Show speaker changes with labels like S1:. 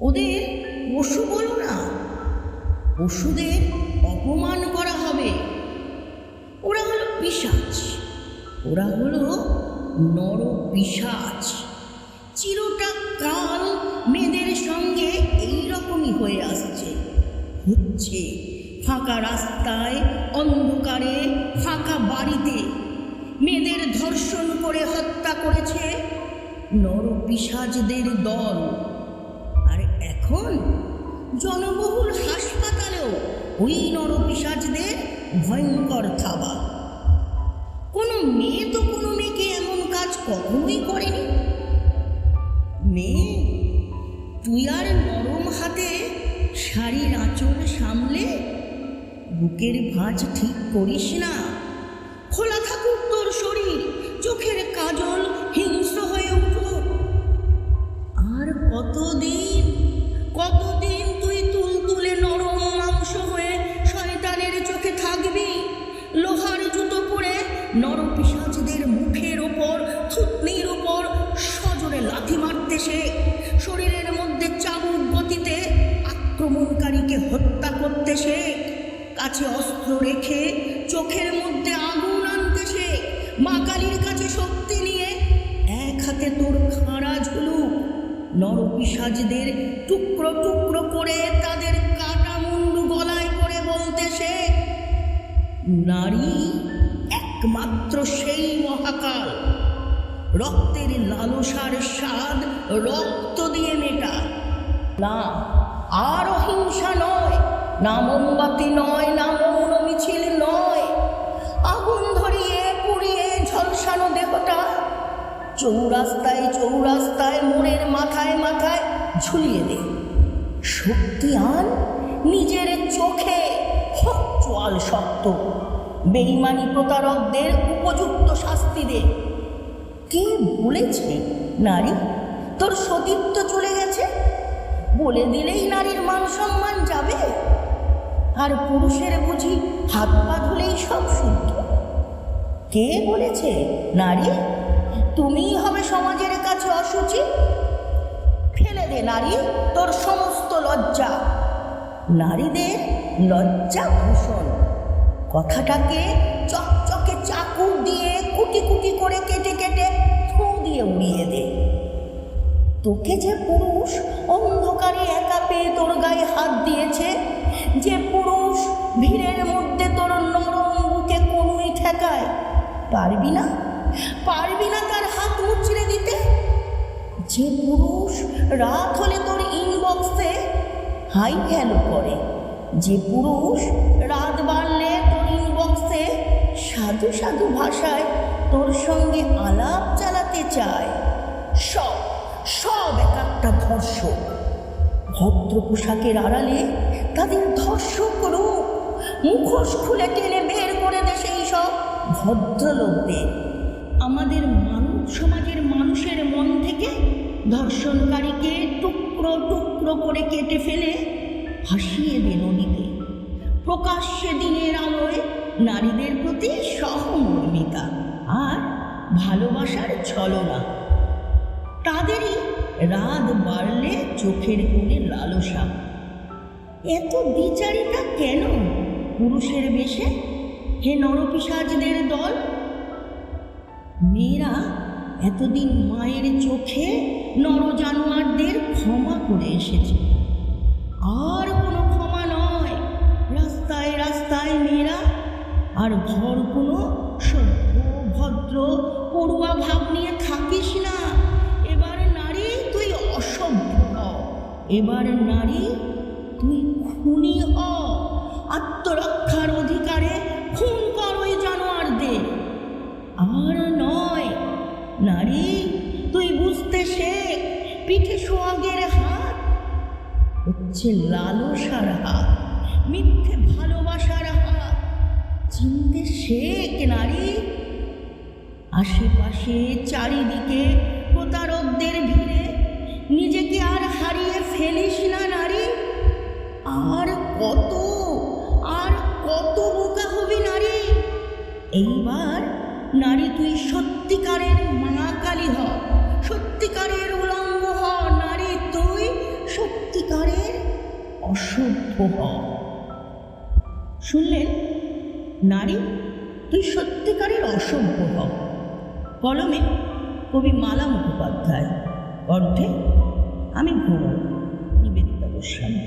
S1: ওদের পশু বলো না। পশুদের অপমান করা হবে। ওরা হলো পিশাচ। ওরা হলো নর পিশাচ। চিরটা কাল মেয়েদের সঙ্গে এই রকমই হয়ে আসছে। হচ্ছে ফাঁকা রাস্তায়, অন্ধকারে, ফাঁকা বাড়িতে। মেয়েদের ধর্ষণ করে হত্যা করেছে নরপিসাজদের দল। জনবহুল হাসপাতালেও ওই নরপিসাজদের ভয়ঙ্কর থাবা কোনো মেয়ে তো কোনো মেয়েকে এমন কাজ কখনোই করেনি। মেয়ে, তুই আর নরম হাতে শাড়ির আঁচল সামলে বুকের ভাঁজ ঠিক করিস না। খোলা থাকুক তোর শরীর, চোখের কাজল হিংস্র হয়ে উঠুক। আর কতদিন করতে সে কাছে অস্ত্র রেখে চোখের মধ্যে আগুন আনতে সে মা কালীর কাছে শক্তি নিয়ে এক হাতে তোর খাড়া ঝুলুক। নরপিসাজদের টুকরো টুকরো করে তাদের কাটা মুন্ডু গলায় করে বলতে সে নারী একমাত্র সেই মহাকাল। রক্তের লালসার স্বাদ রক্ত দিয়ে মেটা। না, আর অহিংসা নয় না মোমবাতি নয়, না মৌন মিছিল নয়। আগুন ধরিয়ে পুড়িয়ে ঝলসানো দেহটা চৌরাস্তায় চৌরাস্তায় মোড়ের মাথায় মাথায় ঝুলিয়ে দে। শক্তি আন নিজের চোখে হোক চোয়াল শক্ত। বেইমানি প্রতারকদের উপযুক্ত শাস্তি দে। কে বলেছে নারী? তোর সতীত্ব চলে গেছে? বলে দিলেই নারীর মান সম্মান যাবে। আর পুরুষের বুঝি হাত পা ধুলেই সব শুদ্ধ। কে বলেছে, নারী? তুমিই হবে সমাজের কাছে অসুচি। ফেলে দে নারী, তোর সমস্ত লজ্জা। নারীদের লজ্জা ভূষণ। কথাটাকে চকচকে চাকু দিয়ে কুটি কুটি করে কেটে কেটে ফু দিয়ে উড়িয়ে দে। তোকে যে পুরুষ অন্ধকারে একা পেয়ে তোর গায়ে হাত দিয়েছে, যে ভিড়ের মধ্যে তোর নরম বুকে কোনুই ঠেকায় পারবি না? পারবি না তার হাত মুচড়ে দিতে? যে পুরুষ রাত হলে তোর ইনবক্সে হাই হ্যালো করে। যে পুরুষ রাত বাড়লে তোর ইনবক্সে সাধু সাধু ভাষায় তোর সঙ্গে আলাপ চালাতে চায়। সব সব এক একটা ধর্ষক। ভদ্র পোশাকের আড়ালে তাদের ধর্ষক মুখোশ খুলে টেনে বের করে দে সেই সব ভদ্রলোকদের। আমাদের মানব সমাজের মানুষের মন থেকে ধর্ষণকারীকে টুকরো টুকরো করে কেটে ফেলে ভাসিয়ে দে নদীতে প্রকাশ্যে দিনের আলোয় নারীদের প্রতি সহমর্মিতা আর ভালোবাসার ছলনা। তাদেরই রাত বাড়লে চোখের কোণে লালসা। এত বিচারিতা কেন পুরুষের বেশে? হে নরপিসাজদের দল? মেয়েরা এতদিন মায়ের চোখে নর জানোয়ারদের ক্ষমা করে এসেছে। আর কোনো ক্ষমা নয়। রাস্তায় রাস্তায় মেয়েরা, আর ঘর কোনো সভ্য, ভদ্র, পড়ুয়া ভাব নিয়ে থাকিস না। এবার নারী তুই অসভ্য। এবার নারী তুই খুনি হ। পিঠে সোহাগের হাত। হচ্ছে লালসার হাত, মিথ্যে ভালোবাসার হাত। চিনতে শেখ নারী? আশেপাশে চারিদিকে প্রতারকদের ভিড়ে, নিজেকে আর হারিয়ে ফেলিস না নারী। আর কত আর কত বোকা হবি নারী? এইবার নারী তুই সত্যিকারের মা কালী হ, সত্যিকারের অসভ্য হ শুনলেন? নারী, তুই সত্যিকারের অসভ্য হ কলমে কবি মালা মুখোপাধ্যায়। কণ্ঠে আমি ঘুমো নিবেদিতা গোস্বামী।